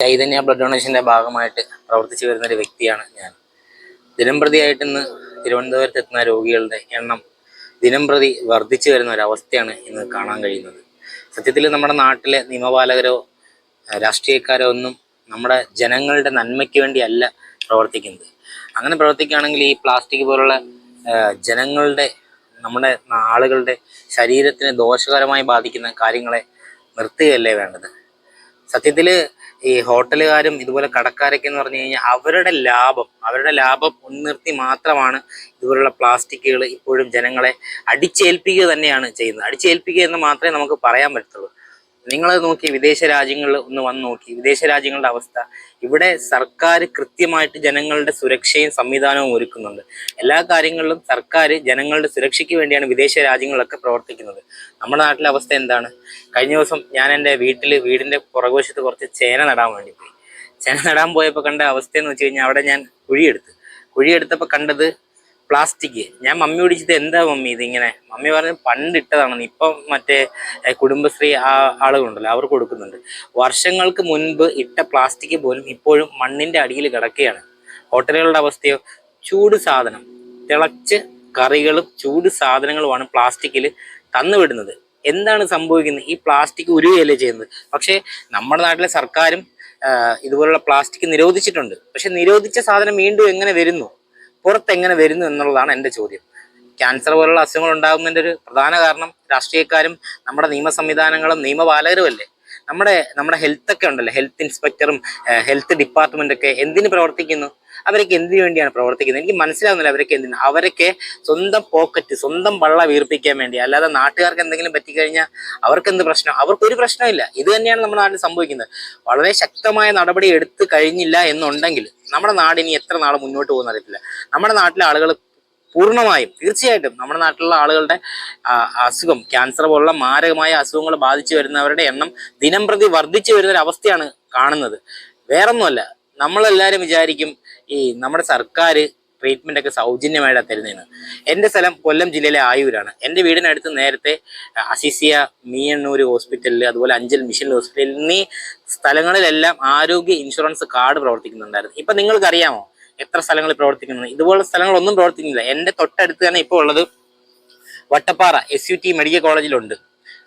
Chaitanya blood ഡൊണേഷന്റെ ഭാഗമായിട്ട് പ്രവർത്തിച്ചു വരുന്ന ഒരു വ്യക്തിയാണ് ഞാൻ. ദിനംപ്രതിയായിട്ട് ഇന്ന് തിരുവനന്തപുരത്ത് എത്തുന്ന രോഗികളുടെ എണ്ണം ദിനം പ്രതി വർദ്ധിച്ചു വരുന്ന ഒരവസ്ഥയാണ് ഇന്ന് കാണാൻ കഴിയുന്നത്. സത്യത്തിൽ നമ്മുടെ നാട്ടിലെ നിയമപാലകരോ രാഷ്ട്രീയക്കാരോ ഒന്നും നമ്മുടെ ജനങ്ങളുടെ നന്മയ്ക്ക് വേണ്ടിയല്ല പ്രവർത്തിക്കുന്നത്. അങ്ങനെ പ്രവർത്തിക്കുകയാണെങ്കിൽ ഈ പ്ലാസ്റ്റിക് പോലുള്ള ജനങ്ങളുടെ നമ്മുടെ ആളുകളുടെ ശരീരത്തിന് ദോഷകരമായി ബാധിക്കുന്ന കാര്യങ്ങളെ നിർത്തുകയല്ലേ വേണ്ടത്? സത്യത്തിൽ ഈ ഹോട്ടലുകാരും ഇതുപോലെ കടക്കാരൊക്കെ എന്ന് പറഞ്ഞു കഴിഞ്ഞാൽ അവരുടെ ലാഭം അവരുടെ ലാഭം മുൻനിർത്തി മാത്രമാണ് ഇതുപോലുള്ള പ്ലാസ്റ്റിക്കുകൾ ഇപ്പോഴും ജനങ്ങളെ അടിച്ചേൽപ്പിക്കുക തന്നെയാണ് ചെയ്യുന്നത്. അടിച്ചേൽപ്പിക്കുക എന്ന് മാത്രമേ നമുക്ക് പറയാൻ പറ്റത്തുള്ളൂ. നിങ്ങൾ നോക്കി വിദേശ രാജ്യങ്ങളിൽ ഒന്ന് വന്ന് നോക്കി. വിദേശ രാജ്യങ്ങളുടെ അവസ്ഥ. ഇവിടെ സർക്കാർ കൃത്യമായിട്ട് ജനങ്ങളുടെ സുരക്ഷയും സംവിധാനവും ഒരുക്കുന്നുണ്ട്. എല്ലാ കാര്യങ്ങളിലും സർക്കാർ ജനങ്ങളുടെ സുരക്ഷയ്ക്ക് വേണ്ടിയാണ് വിദേശ രാജ്യങ്ങളിലൊക്കെ പ്രവർത്തിക്കുന്നത്. നമ്മുടെ നാട്ടിലെ അവസ്ഥ എന്താണ്? കഴിഞ്ഞ ദിവസം ഞാൻ എന്റെ വീട്ടിൽ വീടിന്റെ പുറകുവശത്ത് കുറച്ച് ചേന നടാൻ വേണ്ടി പോയി. ചേന നടാൻ പോയപ്പോൾ കണ്ട അവസ്ഥയെന്ന് വെച്ച് കഴിഞ്ഞാൽ അവിടെ ഞാൻ കുഴിയെടുത്ത്. കുഴിയെടുത്തപ്പോൾ കണ്ടത് പ്ലാസ്റ്റിക്. ഞാൻ മമ്മി പിടിച്ചിട്ട് എന്താ മമ്മി ഇതിങ്ങനെ മമ്മി പറഞ്ഞു പണ്ട് ഇട്ടതാണെന്ന് ഇപ്പം മറ്റേ കുടുംബശ്രീ ആ ആളുകളുണ്ടല്ലോ അവർ കൊടുക്കുന്നുണ്ട്. വർഷങ്ങൾക്ക് മുൻപ് ഇട്ട പ്ലാസ്റ്റിക് പോലും ഇപ്പോഴും മണ്ണിന്റെ അടിയിൽ കിടക്കുകയാണ്. ഹോട്ടലുകളുടെ അവസ്ഥയോ? ചൂട് സാധനം. തിളച്ച് കറികളും ചൂട് സാധനങ്ങളുമാണ് പ്ലാസ്റ്റിക്കിൽ തന്നുവിടുന്നത് എന്താണ് സംഭവിക്കുന്നത്? ഈ പ്ലാസ്റ്റിക് ഉരുകയല്ലേ ചെയ്യുന്നത്? പക്ഷേ നമ്മുടെ നാട്ടിലെ സർക്കാരും ഇതുപോലുള്ള പ്ലാസ്റ്റിക് നിരോധിച്ചിട്ടുണ്ട്. പക്ഷെ നിരോധിച്ച സാധനം വീണ്ടും എങ്ങനെ വരുന്നു? പുറത്ത് എങ്ങനെ വരുന്നു എന്നുള്ളതാണ് എന്റെ ചോദ്യം. ക്യാൻസർ പോലുള്ള അസുഖങ്ങൾ ഉണ്ടാകുന്നതിന്റെ ഒരു പ്രധാന കാരണം രാഷ്ട്രീയക്കാരും നമ്മുടെ നിയമ സംവിധാനങ്ങളും നിയമപാലകരും അല്ലേ? നമ്മുടെ നമ്മുടെ ഹെൽത്തൊക്കെ ഉണ്ടല്ലോ? ഹെൽത്ത് ഇൻസ്പെക്ടറും ഹെൽത്ത് ഡിപ്പാർട്ട്മെന്റ് ഒക്കെ എന്തിന് പ്രവർത്തിക്കുന്നു? അവരൊക്കെ എന്തിനു വേണ്ടിയാണ് പ്രവർത്തിക്കുന്നത്? എനിക്ക് മനസ്സിലാവുന്നില്ല അവരൊക്കെ എന്തിനു. അവരൊക്കെ സ്വന്തം പോക്കറ്റ് സ്വന്തം വള്ള വീർപ്പിക്കാൻ വേണ്ടി. അല്ലാതെ നാട്ടുകാർക്ക് എന്തെങ്കിലും പറ്റിക്കഴിഞ്ഞാൽ അവർക്ക് എന്ത് പ്രശ്നം അവർക്കൊരു പ്രശ്നമില്ല. ഇത് തന്നെയാണ് നമ്മുടെ നാട്ടിൽ സംഭവിക്കുന്നത്. വളരെ ശക്തമായ നടപടി എടുത്തു കഴിഞ്ഞില്ല എന്നുണ്ടെങ്കിൽ നമ്മുടെ നാട് ഇനി എത്ര നാൾ മുന്നോട്ട് പോകുന്ന അറിയത്തില്ല. നമ്മുടെ നാട്ടിലെ ആളുകൾ പൂർണമായും തീർച്ചയായിട്ടും നമ്മുടെ നാട്ടിലുള്ള ആളുകളുടെ അസുഖം ക്യാൻസർ പോലുള്ള മാരകമായ അസുഖങ്ങൾ ബാധിച്ചു വരുന്നവരുടെ എണ്ണം ദിനം പ്രതി വർദ്ധിച്ചു വരുന്ന ഒരു അവസ്ഥയാണ് കാണുന്നത്. വേറൊന്നുമല്ല. നമ്മളെല്ലാവരും വിചാരിക്കും ഈ നമ്മുടെ സർക്കാർ ട്രീറ്റ്മെന്റ് ഒക്കെ സൗജന്യമായിട്ടാണ് തരുന്നതെന്ന് എന്റെ സ്ഥലം കൊല്ലം ജില്ലയിലെ ആയൂരാണ്. എന്റെ വീടിനടുത്ത് നേരത്തെ അസിസിയ മീയണ്ണൂർ ഹോസ്പിറ്റലിൽ അതുപോലെ അഞ്ചൽ മിഷൻ ഹോസ്പിറ്റലിൽ എന്നീ സ്ഥലങ്ങളിലെല്ലാം ആരോഗ്യ ഇൻഷുറൻസ് കാർഡ് പ്രവർത്തിക്കുന്നുണ്ടായിരുന്നു. ഇപ്പം നിങ്ങൾക്കറിയാമോ എത്ര സ്ഥലങ്ങളിൽ പ്രവർത്തിക്കുന്നത് ഇതുപോലുള്ള സ്ഥലങ്ങളൊന്നും പ്രവർത്തിക്കുന്നില്ല. എന്റെ തൊട്ടടുത്ത് തന്നെ ഇപ്പോൾ ഉള്ളത് Vattappara S U T medical കോളേജിലുണ്ട്.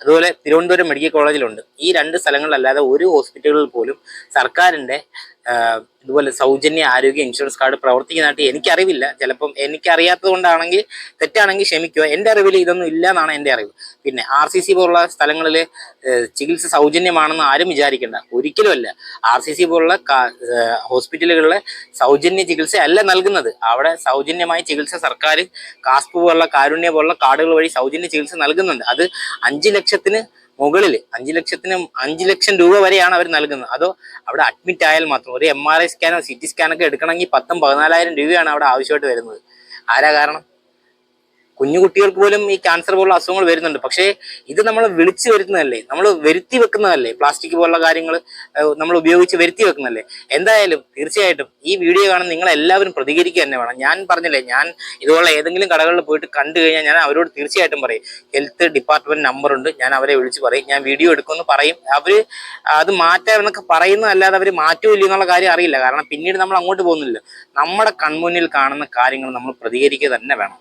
അതുപോലെ തിരുവനന്തപുരം മെഡിക്കൽ കോളേജിലുണ്ട്. ഈ രണ്ട് സ്ഥലങ്ങളിലല്ലാതെ ഒരു ഹോസ്പിറ്റലുകളിൽ പോലും സർക്കാരിന്റെ ഇതുപോലെ സൗജന്യ ആരോഗ്യ ഇൻഷുറൻസ് കാർഡ് പ്രവർത്തിക്കുന്നതായിട്ട് എനിക്കറിവില്ല. ചിലപ്പം എനിക്കറിയാത്തത് കൊണ്ടാണെങ്കിൽ തെറ്റാണെങ്കിൽ ക്ഷമിക്കുക. എന്റെ അറിവിൽ ഇതൊന്നും ഇല്ല എന്നാണ് എന്റെ അറിവ്. പിന്നെ ആർ സി സി പോലുള്ള സ്ഥലങ്ങളിൽ ചികിത്സ സൗജന്യമാണെന്ന് ആരും വിചാരിക്കേണ്ട. ഒരിക്കലുമല്ല. ആർ സി സി പോലുള്ള ഹോസ്പിറ്റലുകളിലെ സൗജന്യ ചികിത്സ അല്ല നൽകുന്നത്. അവിടെ സൗജന്യമായ ചികിത്സ സർക്കാർ കാസ്പ് പോലുള്ള കാരുണ്യ പോലുള്ള കാർഡുകൾ വഴി സൗജന്യ ചികിത്സ നൽകുന്നുണ്ട്. അത് അഞ്ച് ലക്ഷത്തിന് മുകളിൽ അഞ്ച് ലക്ഷത്തിന് അഞ്ച് ലക്ഷം രൂപ വരെയാണ് അവർ നൽകുന്നത്. അതോ അവിടെ അഡ്മിറ്റ് ആയാൽ മാത്രം ഒരു എം ആർ ഐ സ്കാനോ സി ടി സ്കാനോ ഒക്കെ എടുക്കണമെങ്കിൽ പത്തും പതിനാലായിരം രൂപയാണ് അവിടെ ആവശ്യമായിട്ട് വരുന്നത്. ആരാ കാരണം? കുഞ്ഞു കുട്ടികൾക്ക് പോലും ഈ ക്യാൻസർ പോലുള്ള അസുഖങ്ങൾ വരുന്നുണ്ട്. പക്ഷേ ഇത് നമ്മൾ വിളിച്ചു വരുന്നതല്ലേ നമ്മൾ വരുത്തി വെക്കുന്നതല്ലേ? പ്ലാസ്റ്റിക് പോലുള്ള കാര്യങ്ങൾ നമ്മൾ ഉപയോഗിച്ച് വരുത്തി വെക്കുന്നതല്ലേ? എന്തായാലും തീർച്ചയായിട്ടും ഈ വീഡിയോ കാണാൻ നിങ്ങൾ എല്ലാവരും പ്രതികരിക്കുക തന്നെ വേണം. ഞാൻ പറഞ്ഞില്ലേ ഞാൻ ഇതുപോലെ ഏതെങ്കിലും കടകളിൽ പോയിട്ട് കണ്ടു കഴിഞ്ഞാൽ ഞാൻ അവരോട് തീർച്ചയായിട്ടും പറയും. ഹെൽത്ത് ഡിപ്പാർട്ട്മെന്റ് നമ്പർ ഉണ്ട് ഞാൻ അവരെ വിളിച്ച് പറയും. ഞാൻ വീഡിയോ എടുക്കുമെന്ന് പറയും. അവർ അത് മാറ്റാമെന്നൊക്കെ പറയുന്നതല്ലാതെ അവർ മാറ്റൂല്ല എന്നുള്ള കാര്യം അറിയില്ല. കാരണം പിന്നീട് നമ്മൾ അങ്ങോട്ട് പോകുന്നില്ല നമ്മുടെ കൺമുന്നിൽ കാണുന്ന കാര്യങ്ങൾ നമ്മൾ പ്രതികരിക്കുക തന്നെ വേണം.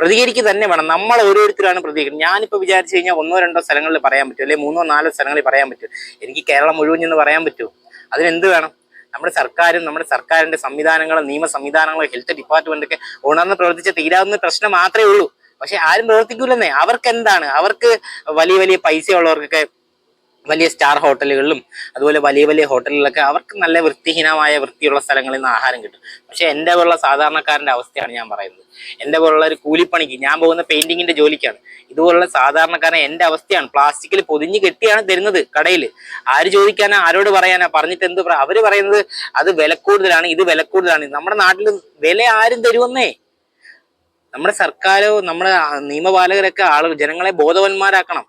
പ്രതികരിക്കുക തന്നെ വേണം. നമ്മൾ ഓരോരുത്തരാണ് പ്രതികരിക്കുന്നത്. ഞാനിപ്പോൾ വിചാരിച്ചു കഴിഞ്ഞാൽ ഒന്നോ രണ്ടോ സ്ഥലങ്ങളിൽ പറയാൻ പറ്റും അല്ലെങ്കിൽ മൂന്നോ നാലോ സ്ഥലങ്ങളിൽ പറയാൻ പറ്റും. എനിക്ക് കേരളം മുഴുവൻ എന്ന് പറയാൻ പറ്റുമോ അതിനെന്ത് വേണം? നമ്മുടെ സർക്കാരും നമ്മുടെ സർക്കാരിന്റെ സംവിധാനങ്ങളും നിയമ സംവിധാനങ്ങളും ഹെൽത്ത് ഡിപ്പാർട്ട്മെന്റൊക്കെ ഉണർന്ന് പ്രവർത്തിച്ച തീരാവുന്ന പ്രശ്നം മാത്രമേ ഉള്ളൂ. പക്ഷെ ആരും പ്രവർത്തിക്കൂലെന്നേ അവർക്ക് എന്താണ് അവർക്ക് വലിയ വലിയ പൈസ ഉള്ളവർക്കൊക്കെ വലിയ സ്റ്റാർ ഹോട്ടലുകളിലും അതുപോലെ വലിയ വലിയ ഹോട്ടലുകളിലൊക്കെ അവർക്ക് നല്ല വൃത്തിഹീനമായ വൃത്തിയുള്ള സ്ഥലങ്ങളിൽ നിന്ന് ആഹാരം കിട്ടും. പക്ഷെ എന്റെ പോലുള്ള സാധാരണക്കാരന്റെ അവസ്ഥയാണ് ഞാൻ പറയുന്നത്. എന്റെ പോലുള്ള ഒരു കൂലിപ്പണിക്ക് ഞാൻ പോകുന്ന പെയിന്റിങ്ങിന്റെ ജോലിക്കാണ്. ഇതുപോലുള്ള സാധാരണക്കാരൻ എന്റെ അവസ്ഥയാണ്. പ്ലാസ്റ്റിക്കിൽ പൊതിഞ്ഞ് കെട്ടിയാണ് തരുന്നത് കടയിൽ. ആര് ചോദിക്കാനാ ആരോട് പറയാനാ പറഞ്ഞിട്ട് എന്ത് അവർ പറയുന്നത് അത് വില കൂടുതലാണ് ഇത് വില കൂടുതലാണ്. നമ്മുടെ നാട്ടിൽ വില ആരും തരുമെന്നേ. നമ്മുടെ സർക്കാരോ നമ്മുടെ നിയമപാലകരൊക്കെ ആളുകൾ ജനങ്ങളെ ബോധവാന്മാരാക്കണം.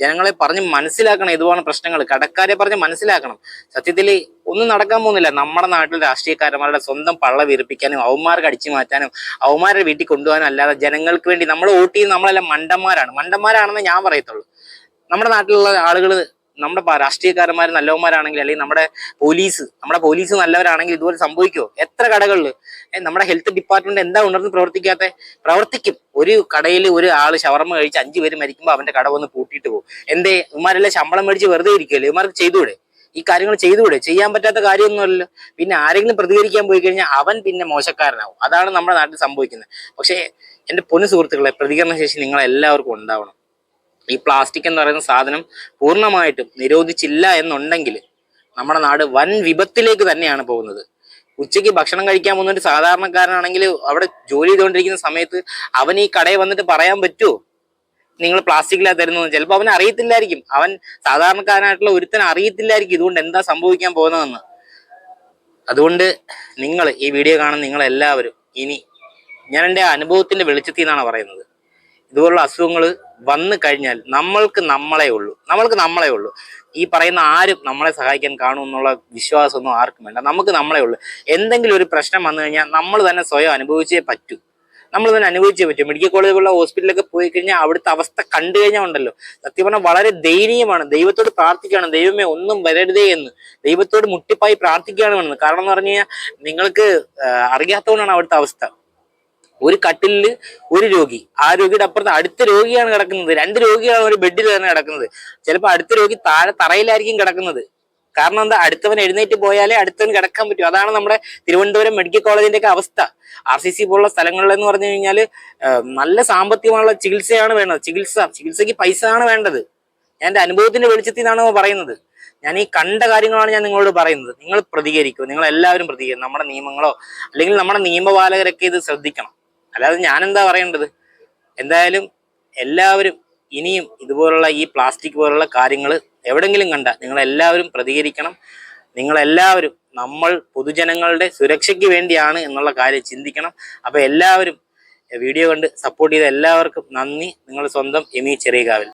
ജനങ്ങളെ പറഞ്ഞ് മനസ്സിലാക്കണം ഇതുപോലെ പ്രശ്നങ്ങൾ. കടക്കാരെ പറഞ്ഞ് മനസ്സിലാക്കണം. സത്യത്തിൽ ഒന്നും നടക്കാൻ പോകുന്നില്ല. നമ്മുടെ നാട്ടിൽ രാഷ്ട്രീയക്കാരന്മാരുടെ സ്വന്തം പള്ള വീർപ്പിക്കാനും അവന്മാർക്ക് അടിച്ചു മാറ്റാനും അവന്മാരുടെ വീട്ടിൽ കൊണ്ടുപോകാനും അല്ലാതെ ജനങ്ങൾക്ക് വേണ്ടി നമ്മൾ വോട്ട് ചെയ്യുന്ന നമ്മളെല്ലാം മണ്ടന്മാരാണ്. മണ്ടന്മാരാണെന്ന് ഞാൻ പറയത്തുള്ളൂ. നമ്മുടെ നാട്ടിലുള്ള ആളുകൾ നമ്മുടെ രാഷ്ട്രീയക്കാരന്മാർ നല്ലവന്മാരാണെങ്കിൽ അല്ലെങ്കിൽ നമ്മുടെ പോലീസ് നമ്മുടെ പോലീസ് നല്ലവരാണെങ്കിൽ ഇതുപോലെ സംഭവിക്കുമോ എത്ര കടകളിൽ നമ്മുടെ ഹെൽത്ത് ഡിപ്പാർട്ട്മെന്റ് എന്താ ഉണർന്ന് പ്രവർത്തിക്കാത്ത? പ്രവർത്തിക്കും. ഒരു കടയിൽ ഒരു ആൾ ഷവർമ്മ കഴിച്ച് അഞ്ചു പേര് മരിക്കുമ്പോൾ അവന്റെ കട വന്ന് പൂട്ടിയിട്ട് പോകും. എന്തേ? ഇവന്മാരെല്ലാം ശമ്പളം മേടിച്ച് വെറുതെ ഇരിക്കുമല്ലോ ഇവന്മാർക്ക് ചെയ്തുകൂടെ? ഈ കാര്യങ്ങൾ ചെയ്തുകൂടെ? ചെയ്യാൻ പറ്റാത്ത കാര്യമൊന്നുമല്ലല്ലോ പിന്നെ ആരെങ്കിലും പ്രതികരിക്കാൻ പോയി കഴിഞ്ഞാൽ അവൻ പിന്നെ മോശക്കാരനാവും. അതാണ് നമ്മുടെ നാട്ടിൽ സംഭവിക്കുന്നത്. പക്ഷേ എന്റെ പൊന്നു സുഹൃത്തുക്കളെ പ്രതികരണ ശേഷി നിങ്ങൾ എല്ലാവർക്കും ഉണ്ടാവണം. ഈ പ്ലാസ്റ്റിക് എന്ന് പറയുന്ന സാധനം പൂർണമായിട്ടും നിരോധിച്ചില്ല എന്നുണ്ടെങ്കിൽ നമ്മുടെ നാട് വൻ വിപത്തിലേക്ക് തന്നെയാണ് പോകുന്നത്. ഉച്ചയ്ക്ക് ഭക്ഷണം കഴിക്കാൻ പോകുന്ന ഒരു സാധാരണക്കാരനാണെങ്കിൽ അവിടെ ജോലി ചെയ്തുകൊണ്ടിരിക്കുന്ന സമയത്ത് അവൻ ഈ കടയിൽ വന്നിട്ട് പറയാൻ പറ്റുമോ നിങ്ങൾ പ്ലാസ്റ്റിക്കിലാ തരുന്നത് ചിലപ്പോൾ അവൻ അറിയത്തില്ലായിരിക്കും. അവൻ സാധാരണക്കാരനായിട്ടുള്ള ഒരുത്തൻ അറിയത്തില്ലായിരിക്കും ഇതുകൊണ്ട് എന്താ സംഭവിക്കാൻ പോകുന്നതെന്ന്. അതുകൊണ്ട് നിങ്ങൾ ഈ വീഡിയോ കാണുന്ന നിങ്ങൾ എല്ലാവരും ഇനി ഞാൻ എന്റെ അനുഭവത്തിന്റെ വെളിച്ചത്തിൽ നിന്നാണ് പറയുന്നത്. ഇതുപോലുള്ള അസുഖങ്ങൾ വന്നു കഴിഞ്ഞാൽ നമ്മൾക്ക് നമ്മളെ ഉള്ളൂ. നമ്മൾക്ക് നമ്മളെ ഉള്ളൂ. ഈ പറയുന്ന ആരും നമ്മളെ സഹായിക്കാൻ കാണും എന്നുള്ള വിശ്വാസമൊന്നും ആർക്കും വേണ്ട. നമുക്ക് നമ്മളെ ഉള്ളൂ. എന്തെങ്കിലും ഒരു പ്രശ്നം വന്നു കഴിഞ്ഞാൽ നമ്മൾ തന്നെ സ്വയം അനുഭവിച്ചേ പറ്റൂ. നമ്മൾ തന്നെ അനുഭവിച്ചേ പറ്റൂ. മെഡിക്കൽ കോളേജ് ഹോസ്പിറ്റലൊക്കെ പോയി കഴിഞ്ഞാൽ അവിടുത്തെ അവസ്ഥ കണ്ടു കഴിഞ്ഞാൽ ഉണ്ടല്ലോ. സത്യം പറഞ്ഞാൽ വളരെ ദയനീയമാണ് ദൈവത്തോട് പ്രാർത്ഥിക്കുകയാണ്. ദൈവമേ ഒന്നും വരരുതേ എന്ന്. ദൈവത്തോട് മുട്ടിപ്പായി പ്രാർത്ഥിക്കുകയാണ് വേണ്ടത്. കാരണം എന്ന് പറഞ്ഞു കഴിഞ്ഞാൽ നിങ്ങൾക്ക് അറിയാത്തതുകൊണ്ടാണ് അവിടുത്തെ അവസ്ഥ. ഒരു കട്ടിലിൽ ഒരു രോഗി. ആ രോഗിയുടെ അപ്പുറത്ത് അടുത്ത രോഗിയാണ് കിടക്കുന്നത്. രണ്ട് രോഗിയാണ് ഒരു ബെഡിൽ തന്നെ കിടക്കുന്നത്. ചിലപ്പോൾ അടുത്ത രോഗി താഴെ തറയിലായിരിക്കും കിടക്കുന്നത്. കാരണം എന്താ? അടുത്തവൻ എഴുന്നേറ്റ് പോയാലേ അടുത്തവൻ കിടക്കാൻ പറ്റൂ. അതാണ് നമ്മുടെ തിരുവനന്തപുരം മെഡിക്കൽ കോളേജിന്റെ ഒക്കെ അവസ്ഥ. ആർ സി സി പോലുള്ള സ്ഥലങ്ങളിലെന്ന് പറഞ്ഞു കഴിഞ്ഞാൽ നല്ല സാമ്പത്തികമുള്ള ചികിത്സയാണ് വേണ്ടത്. ചികിത്സ. ചികിത്സയ്ക്ക് പൈസ ആണ് വേണ്ടത്. ഞാൻ എന്റെ അനുഭവത്തിന്റെ വെളിച്ചത്തിൽ നിന്നാണ് പറയുന്നത്. ഞാൻ ഈ കണ്ട കാര്യങ്ങളാണ് ഞാൻ നിങ്ങളോട് പറയുന്നത്. നിങ്ങൾ പ്രതികരിക്കും. നിങ്ങൾ എല്ലാവരും പ്രതികരിക്കും. നമ്മുടെ നിയമങ്ങളോ അല്ലെങ്കിൽ നമ്മുടെ നിയമപാലകരൊക്കെ ഇത് ശ്രദ്ധിക്കണം. അല്ലാതെ ഞാൻ എന്താ പറയേണ്ടത്? എന്തായാലും എല്ലാവരും ഇനിയും ഇതുപോലുള്ള ഈ പ്ലാസ്റ്റിക് പോലുള്ള കാര്യങ്ങൾ എവിടെങ്കിലും കണ്ട നിങ്ങളെല്ലാവരും പ്രതികരിക്കണം. നിങ്ങളെല്ലാവരും നമ്മൾ പൊതുജനങ്ങളുടെ സുരക്ഷയ്ക്ക് വേണ്ടിയാണ് എന്നുള്ള കാര്യം ചിന്തിക്കണം. അപ്പോൾ എല്ലാവരും വീഡിയോ കണ്ട് സപ്പോർട്ട് ചെയ്ത എല്ലാവർക്കും നന്ദി. നിങ്ങൾ സ്വന്തം എമി ചെറിയകാവിൽ.